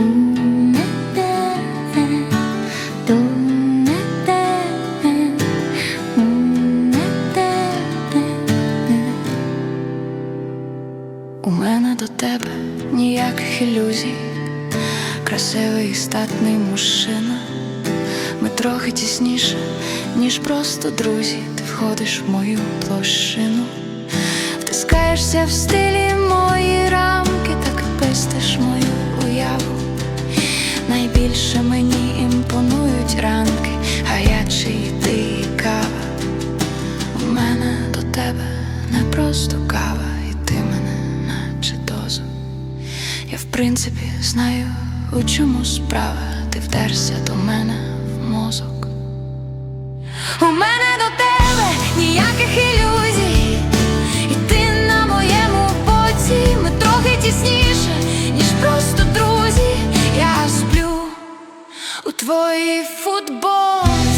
どんな誰どんな誰どんな誰 У мене до тебе ніяких ілюзій, красивий і статний мужчина. Ми трохи тісніше, ніж просто друзі. Ти входиш в мою площину, втискаєшся в стилі. Найбільше мені імпонують ранки, гарячий ти кава. У мене до тебе не просто кава, і ти мене наче доза. Я в принципі знаю, у чому справа, ти вдерся до мене в мозок. У мене до тебе ніяких у твоїй футболці.